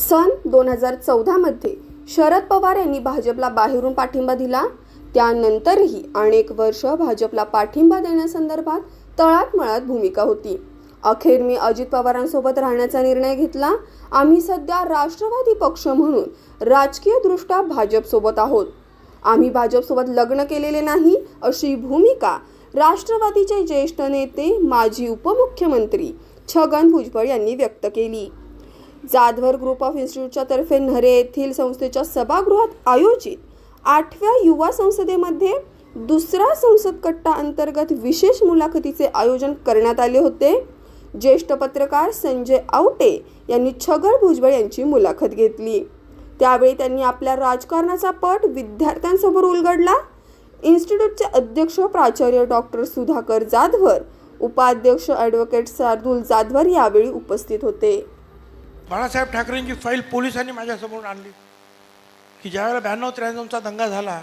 सन दोन हजार चौदामध्ये शरद पवार यांनी भाजपला बाहेरून पाठिंबा दिला. त्यानंतरही अनेक वर्ष भाजपला पाठिंबा देण्यासंदर्भात तळात मळात भूमिका होती. अखेर मी अजित पवारांसोबत राहण्याचा निर्णय घेतला. आम्ही सध्या राष्ट्रवादी पक्ष म्हणून राजकीयदृष्ट्या भाजपसोबत आहोत. आम्ही भाजपसोबत लग्न केलेले नाही अशी भूमिका राष्ट्रवादीचे ज्येष्ठ नेते माजी उपमुख्यमंत्री छगन भुजबळ यांनी व्यक्त केली. जाधवर ग्रुप ऑफ इन्स्टिट्यूटच्या तर्फे न्हरे येथील संस्थेच्या सभागृहात आयोजित आठव्या युवा संसदेमध्ये दुसरा संसद कट्टा अंतर्गत विशेष मुलाखतीचे आयोजन करण्यात आले होते. ज्येष्ठ पत्रकार संजय आवटे यांनी छगन भुजबळ यांची मुलाखत घेतली. त्यावेळी त्यांनी आपल्या राजकारणाचा पट विद्यार्थ्यांसमोर उलगडला. इन्स्टिट्यूटचे अध्यक्ष प्राचार्य डॉक्टर सुधाकर जाधवर उपाध्यक्ष ॲडव्होकेट शार्दूल जाधवर यावेळी उपस्थित होते. बाळासाहेब ठाकरेंची फाईल पोलिसांनी माझ्यासमोर आणली. की ज्यावेळेला ब्याण्णव त्र्याण्णवचा दंगा झाला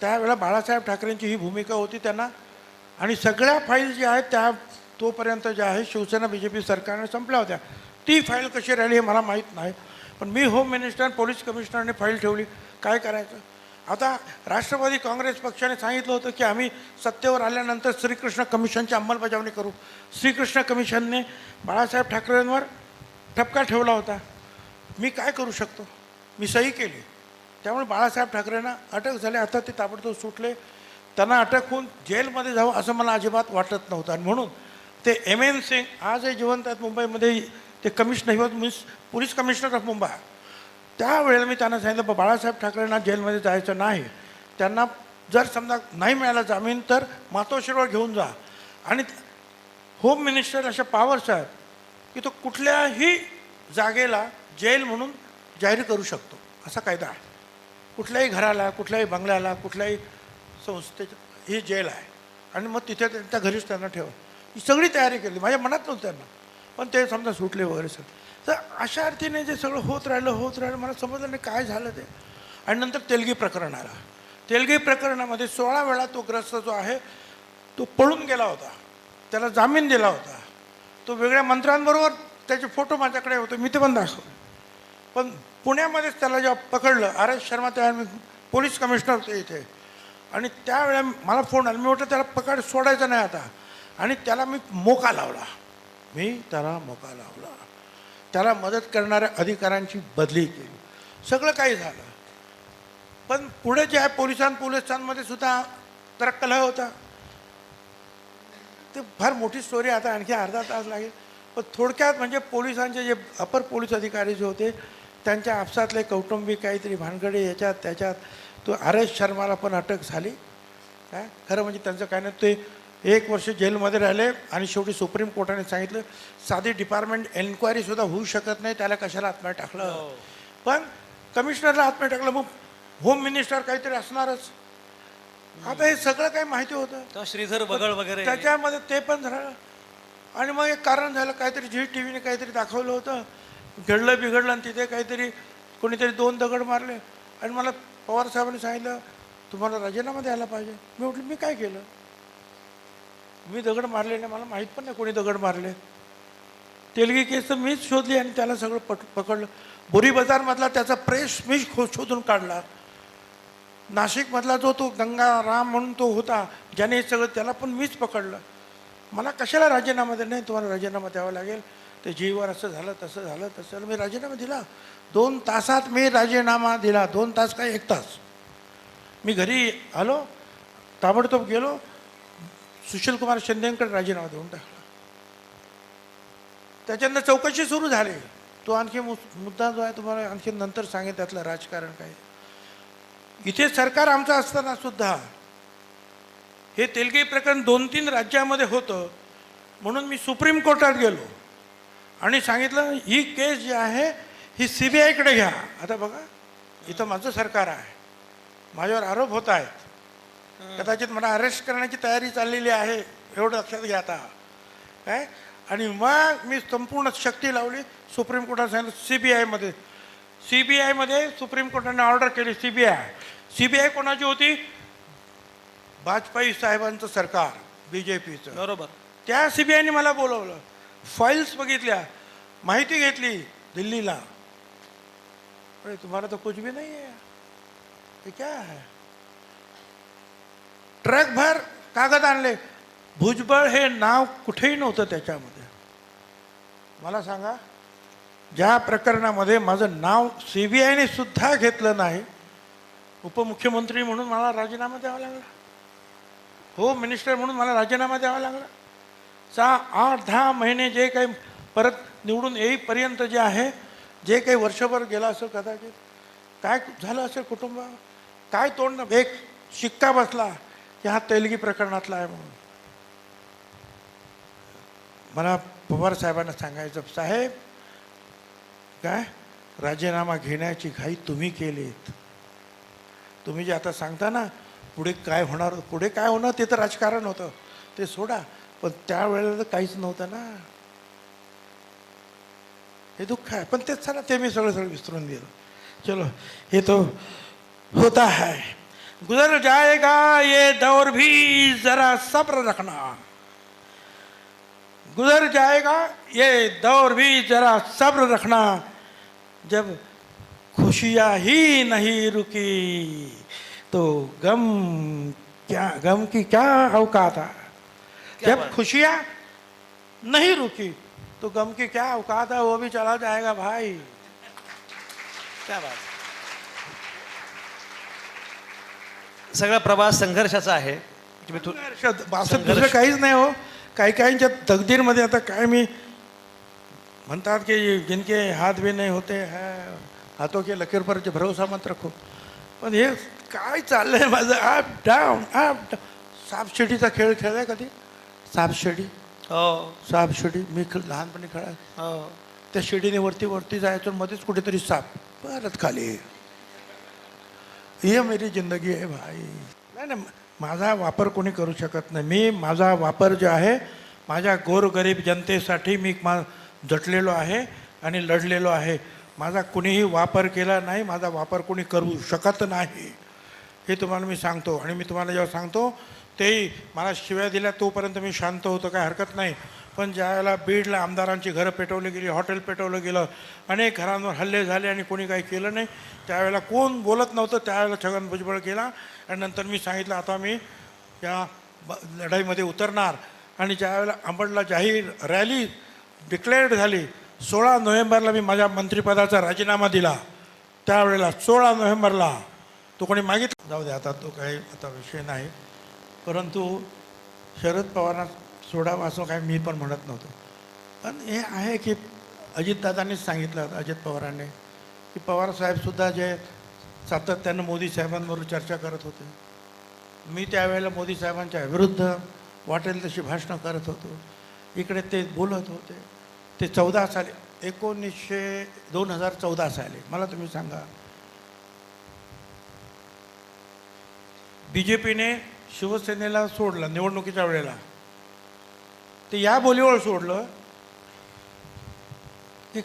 त्यावेळेला बाळासाहेब ठाकरेंची ही भूमिका होती त्यांना. आणि सगळ्या फाईल ज्या आहेत त्या तोपर्यंत ज्या आहे शिवसेना बी जे पी सरकारने संपल्या होत्या. ती फाईल कशी राहिली हे मला माहीत नाही. पण मी होम मिनिस्टर आणि पोलीस कमिशनरने फाईल ठेवली. काय करायचं? आता राष्ट्रवादी काँग्रेस पक्षाने सांगितलं होतं की आम्ही सत्तेवर आल्यानंतर श्रीकृष्ण कमिशनची अंमलबजावणी करू. श्रीकृष्ण कमिशनने बाळासाहेब ठाकरेंवर ठपका ठेवला होता. मी काय करू शकतो? मी सही केली. त्यामुळे बाळासाहेब ठाकरेंना अटक झाली. आता ते ताबडतोब सुटले. त्यांना अटक होऊन जेलमध्ये जावं असं मला अजिबात वाटत नव्हतं. आणि म्हणून ते एम एन सिंग आजही जिवंत आहेत मुंबईमध्ये. ते commissioner हिवत means police commissioner of Mumbai. त्यावेळेला मी त्यांना सांगितलं "बा- बाळासाहेब ठाकरेंना जेलमध्ये जायचं नाही. त्यांना जर समजा नाही मिळाला जामीन तर मातोश्रीवर घेऊन जा. आणि होम मिनिस्टर अशा पावर्स आहेत की तो कुठल्याही जागेला जेल म्हणून जाहीर करू शकतो. असा कायदा आहे. कुठल्याही घराला कुठल्याही बंगल्याला कुठल्याही संस्थेच्या ही जेल आहे. आणि मग तिथे त्यांच्या घरीच त्यांना ठेवा. ही सगळी तयारी केली. माझ्या मनात नव्हतं त्यांना. पण ते समजा सुटले वगैरे सर तर अशा अर्थीने जे सगळं होत राहिलं होत राहिलं मला समजलं नाही काय झालं ते. आणि नंतर तेलगी प्रकरण आला. तेलगी प्रकरणामध्ये सोळा वेळा तो ग्रस्त जो आहे तो पळून गेला होता. त्याला जामीन दिला होता. तो वेगळ्या मंत्र्यांबरोबर त्याचे फोटो माझ्याकडे होते मी ते पण दाखवले पण पुण्यामध्येच त्याला जेव्हा पकडलं आर एस शर्मा त्या मी पोलीस कमिशनर होते इथे. आणि त्यावेळेला मला फोन आला मी म्हटलं त्याला पकड सोडायचं नाही आता. आणि त्याला मी मोका लावला. मी त्याला मोका लावला. त्याला मदत करणाऱ्या अधिकाऱ्यांची बदली केली. सगळं काही झालं. पण पुढे जे आहे पोलिसां पोलिसांमध्ये सुद्धा तर कलह होता. ते फार मोठी स्टोरी आता आणखी अर्धा तास लागेल. पण थोडक्यात म्हणजे पोलिसांचे जे अपर पोलीस अधिकारी जे होते त्यांच्या आपसातले कौटुंबिक काहीतरी भानगडे याच्यात त्याच्यात तो आर एस शर्माला पण अटक झाली. काय खरं म्हणजे त्यांचं काय नाही ते एक वर्ष जेलमध्ये राहिले आणि शेवटी सुप्रीम कोर्टाने सांगितलं साधी डिपार्टमेंट एन्क्वायरीसुद्धा होऊ शकत नाही त्याला कशाला आत्महत्या टाकलं? पण कमिशनरला आत्महत्या टाकलं मग होम मिनिस्टर काहीतरी असणारच. आता हे सगळं काही माहिती होतं. श्रीधर बगळ वगैरे. त्याच्यामध्ये ते पण झालं. आणि मग एक कारण झालं काहीतरी झी टी व्हीने काहीतरी दाखवलं होतं. घडलं बिघडलं आणि तिथे काहीतरी कोणीतरी दोन दगड मारले. आणि मला पवार साहेबांनी सांगितलं तुम्हाला राजीनामा द्यायला पाहिजे. मी म्हटलं मी काय केलं? मी दगड मारले नाही मला माहीत पण नाही कोणी दगड मारले. तेलगी केस तर मीच शोधली आणि त्याला सगळं पट पकडलं. बोरी बाजारमधला त्याचा प्रेस मीच शोधून काढला. नाशिकमधला जो तो गंगाराम म्हणून तो होता ज्याने हे सगळं त्याला पण मीच पकडलं. मला कशाला राजीनामा दे नाही तुम्हाला राजीनामा द्यावा लागेल. ते जीवर असं झालं तसं झालं तसं झालं. मी राजीनामा दिला. दोन तासात मी राजीनामा दिला. दोन तास काय एक तास. मी घरी आलो ताबडतोब गेलो. सुशीलकुमार शिंदेकडे राजीनामा देऊन टाकला. त्याच्यानंतर चौकशी सुरू झाली. तो आणखी मुद्दा जो आहे तुम्हाला आणखी नंतर सांगेन त्यातलं राजकारण काय. इथे सरकार आमचं असताना सुद्धा हे तेलगी प्रकरण दोन तीन राज्यामध्ये होतं म्हणून मी सुप्रीम कोर्टात गेलो. आणि सांगितलं ही केस जी आहे ही सी बी आयकडे घ्या. आता बघा इथं माझं सरकार आहे. माझ्यावर आरोप होत आहेत. कदाचित मला अरेस्ट करण्याची तयारी चाललेली आहे एवढं लक्षात घ्या आता. काय? आणि मग मी संपूर्ण शक्ती लावली सुप्रीम कोर्टात सांगितलं सी बी आयमध्ये सी बी आयमध्ये सुप्रीम कोर्टाने ऑर्डर केली C B I. C B I कोणाची होती? वाजपेयी साहेबांचं सरकार बी जे पीचं बरोबर. त्या सी बी आयने मला बोलवलं. फाईल्स बघितल्या माहिती घेतली दिल्लीला. अरे तुम्हारा तो कुछ भी नहीं है ये क्या है? ट्रक भर कागद आणले. भुजबळ हे नाव कुठेही नव्हतं त्याच्यामध्ये. मला सांगा ज्या प्रकरणामध्ये माझं नाव सी बी आयने सुद्धा घेतलं नाही उपमुख्यमंत्री म्हणून मला राजीनामा द्यावा लागला. होम मिनिस्टर म्हणून मला राजीनामा द्यावा लागला. सहा आठ दहा महिने जे काही परत निवडून येईपर्यंत जे आहे जे काही वर्षभर गेला असं कदाचित काय झालं असेल कुटुंब? काय तोंड? एक शिक्का बसला की हा तेलगी प्रकरणातला आहे म्हणून. मला पवार साहेबांना सांगायचं साहेब काय? राजीनामा घेण्याची घाई तुम्ही केलीत. तुम्ही जे आता सांगता ना पुढे काय होणार पुढे काय होणार ते तर राजकारण होतं. ते सोडा पण त्यावेळेला तर काहीच नव्हतं ना. हे दुःख आहे. पण तेच चला ते मी सगळं सगळं विसरून दिलं चलो हे तो होता है. गुजर जाएगा ये दौर भी जरा सब्र रखना। गुजर जाएगा ये दौर भी जरा सब्र रखना। जब खुशियाँ ही नहीं रुकी। तो गम क्या गम की क्या औकात है? जब? खुशियाँ नहीं रुकी तो गम की क्या औकात है? वो भी चला जाएगा भाई। क्या बात? सगळा प्रवास संघर्षाचा आहे. संघर्ष, संघर्ष. दुसरं काहीच नाही हो. काही काहींच्या तकदीरमध्ये आता काय मी म्हणतात की जिनके हात भी नाही होते है। हातों के लकीर पर भरोसा मत रखो पण हे काय चाललंय माझं? अप डाऊन अप सापशिडीचा खेळ खेळलाय कधी? सापशिडी हो. सापशिडी मी लहानपणी खेळाय हो. त्या शिडीने वरती वरती जायचं मध्येच कुठेतरी साप परत खाली. ये मेरी जिंदगी आहे भाई. नाही नाही माझा वापर कोणी करू शकत नाही. मी माझा वापर जो आहे माझ्या गोरगरीब जनतेसाठी मी मा झटलेलो आहे आणि लढलेलो आहे. माझा कुणीही वापर केला नाही माझा वापर कोणी करू शकत नाही. हे तुम्हाला मी सांगतो. आणि मी तुम्हाला जेव्हा सांगतो तेही मला शिव्या दिल्या तोपर्यंत मी शांत होतो काय हरकत नाही. पण ज्यावेळेला बीडला आमदारांची घरं पेटवली गेली हॉटेल पेटवलं गेलं अनेक घरांवर हल्ले झाले आणि कोणी काही केलं नाही त्यावेळेला कोण बोलत नव्हतं त्यावेळेला छगन भुजबळ केला आणि नंतर मी सांगितलं आता मी या ब- लढाईमध्ये उतरणार. आणि ज्यावेळेला अंबडला जाहीर रॅली डिक्लेअर्ड झाली सोळा नोव्हेंबरला मी माझ्या मंत्रिपदाचा राजीनामा दिला. त्यावेळेला सोळा नोव्हेंबरला तो कोणी मागितला. जाऊ दे आता तो काही आता विषय नाही. परंतु शरद पवारांना सोडावा असं काय मी पण म्हणत नव्हतो. पण हे आहे की अजितदादांनीच सांगितलं होतं अजित पवारांनी की पवार साहेबसुद्धा जे सातत्यानं मोदी साहेबांबरोबर चर्चा करत होते. मी त्यावेळेला मोदी साहेबांच्या विरुद्ध वाटेल तशी भाषणं करत होतो. इकडे ते बोलत होते. ते चौदा साली एकोणीसशे दोन हजार चौदा साली. मला तुम्ही सांगा. बी जे पीने शिवसेनेला सोडलं निवडणुकीच्या वेळेला. ते या बोलीवर सोडलं. की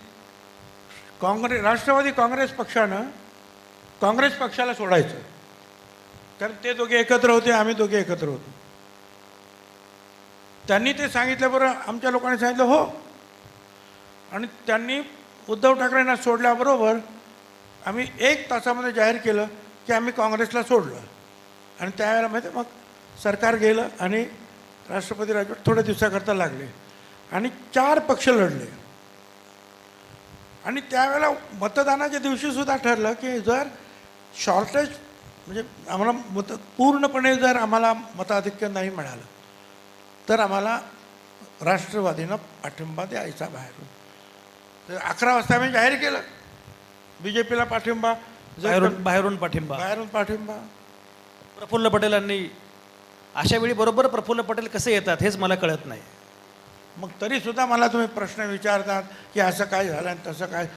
काँग्रेस राष्ट्रवादी काँग्रेस पक्षानं काँग्रेस पक्षाला सोडायचं. कारण ते दोघे एकत्र होते आम्ही दोघे एकत्र होतो. त्यांनी ते सांगितल्याबरोबर आमच्या लोकांनी सांगितलं हो आणि त्यांनी उद्धव ठाकरेंना सोडल्याबरोबर आम्ही एक तासामध्ये जाहीर केलं की आम्ही काँग्रेसला सोडलं. आणि त्यावेळेला माहिती आहे, मग सरकार गेलं आणि राष्ट्रपती राजवट थोड्या दिवसाकरता लागले. आणि चार पक्ष लढले. आणि त्यावेळेला मतदानाच्या दिवशीसुद्धा ठरलं की जर शॉर्टेज म्हणजे आम्हाला मत पूर्णपणे जर आम्हाला मताधिक्य नाही मिळालं तर आम्हाला राष्ट्रवादीनं पाठिंबा द्यायचा बाहेरून. तर अकरा वाजता आम्ही जाहीर केलं. बी जे पीला पाठिंबा बाहेरून बाहेरून पाठिंबा. बाहेरून पाठिंबा. प्रफुल्ल पटेलांनी अशा वेळी बरोबर प्रफुल्ल पटेल कसे येतात हेच मला कळत नाही. मग तरी सुद्धा मला तुम्ही प्रश्न विचारतात की असं काय झालं आणि तसं काय?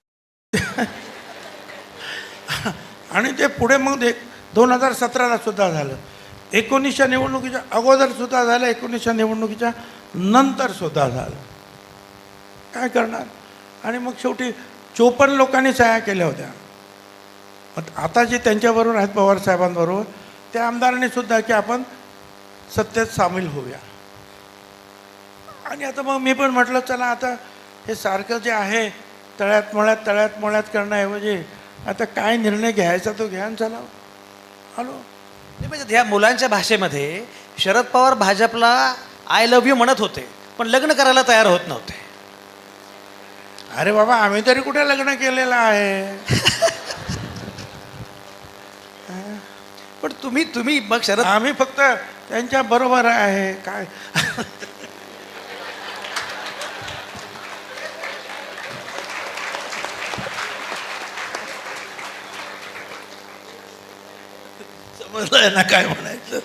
आणि ते पुढे मग एक दोन हजार सतराला सुद्धा झालं. एकोणीसच्या निवडणुकीच्या अगोदर सुद्धा झालं एकोणीसच्या निवडणुकीच्या नंतर सुद्धा झालं. काय करणार? आणि मग शेवटी चोपन्न लोकांनी सह्या केल्या होत्या. मग आता जे त्यांच्याबरोबर आहेत पवार साहेबांबरोबर त्या आमदारांनी सुद्धा की आपण सत्तेत सामील होऊया. आणि आता मग मी पण म्हटलं चला आता हे सारखं जे आहे तळ्यात मळ्यात तळ्यात मळ्यात करण्याऐवजी आता काय निर्णय घ्यायचा तो घ्या आणि चला. हॅलो? नाही म्हणजे ह्या मुलांच्या भाषेमध्ये शरद पवार भाजपला आय लव्ह यू म्हणत होते पण लग्न करायला तयार होत नव्हते. अरे बाबा आम्ही तरी कुठे लग्न केलेलं आहे? पण तुम्ही तुम्ही मग शरद आम्ही फक्त त्यांच्या बरोबर आहे काय? समजलंय ना काय म्हणायचं?